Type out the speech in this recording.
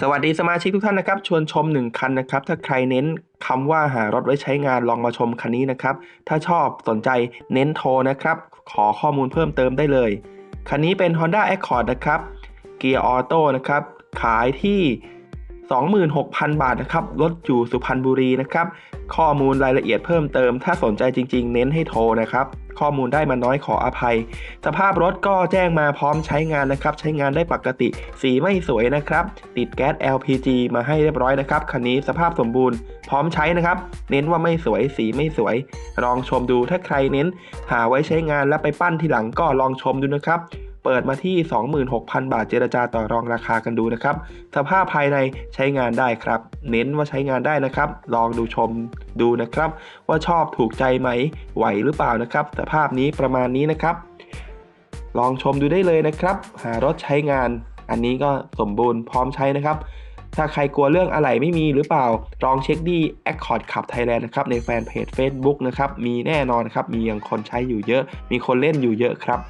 สวัสดีสมาชิกทุกท่านนะครับ ชวนชม 1 คันนะครับ ถ้าใครเน้นคำว่าหารถไว้ใช้งานลองมาชมคันนี้นะครับ ถ้าชอบสนใจเน้นโทรนะครับ ขอข้อมูลเพิ่มเติมได้เลย คันนี้เป็น Honda Accord นะครับ เกียร์ออโต้นะครับ ขายที่ 26,000 บาทนะครับรถอยู่สุพรรณบุรีนะครับ ข้อมูลรายละเอียดเพิ่มเติม ถ้าสนใจจริง ๆ เน้นให้โทรนะครับ ข้อมูลได้มาน้อยขออภัย สภาพรถก็แจ้งมาพร้อมใช้งานนะครับ ใช้งานได้ปกติ สีไม่สวยนะครับ ติดแก๊ส LPG มาให้เรียบร้อยนะครับ คันนี้สภาพสมบูรณ์ พร้อมใช้นะครับ เน้นว่าไม่สวย สีไม่สวย ลองชมดู ถ้าใครเน้น หาไว้ใช้งานแล้วไปปั้นทีหลังก็ลองชมดูนะครับ เปิดมาที่ 26,000 บาทเจรจาต่อรองราคากันดูนะครับ สภาพภายในใช้งานได้ครับ เน้นว่าใช้งานได้นะครับ ลองดูชมดูนะครับ ว่าชอบถูกใจไหมไหวหรือเปล่านะครับ สภาพนี้ประมาณนี้นะครับ ลองชมดูได้เลยนะครับ หารถใช้งาน อันนี้ก็สมบูรณ์พร้อมใช้นะครับถ้าใครกลัวเรื่องอะไหล่ไม่มีหรือเปล่า ลองเช็คดี Accord ขับ Thailand นะครับ ในแฟนเพจ Facebook นะครับ มีแน่นอนครับ มียังคนใช้อยู่เยอะ มีคนเล่นอยู่เยอะครับ